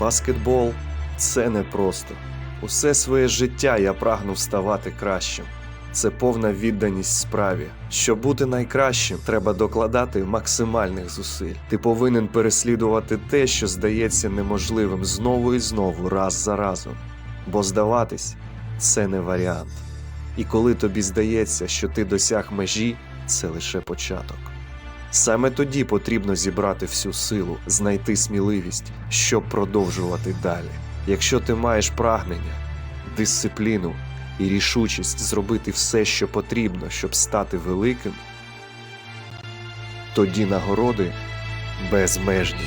Баскетбол це не просто. Усе своє життя я прагнув ставати кращим. Це повна відданість справі. Щоб бути найкращим, треба докладати максимальних зусиль. Ти повинен переслідувати те, що здається неможливим знову і знову, раз за разом. Бо здаватись це не варіант. І коли тобі здається, що ти досяг межі, це лише початок. Саме тоді потрібно зібрати всю силу, знайти сміливість, щоб продовжувати далі. Якщо ти маєш прагнення, дисципліну і рішучість зробити все, що потрібно, щоб стати великим, тоді нагороди безмежні.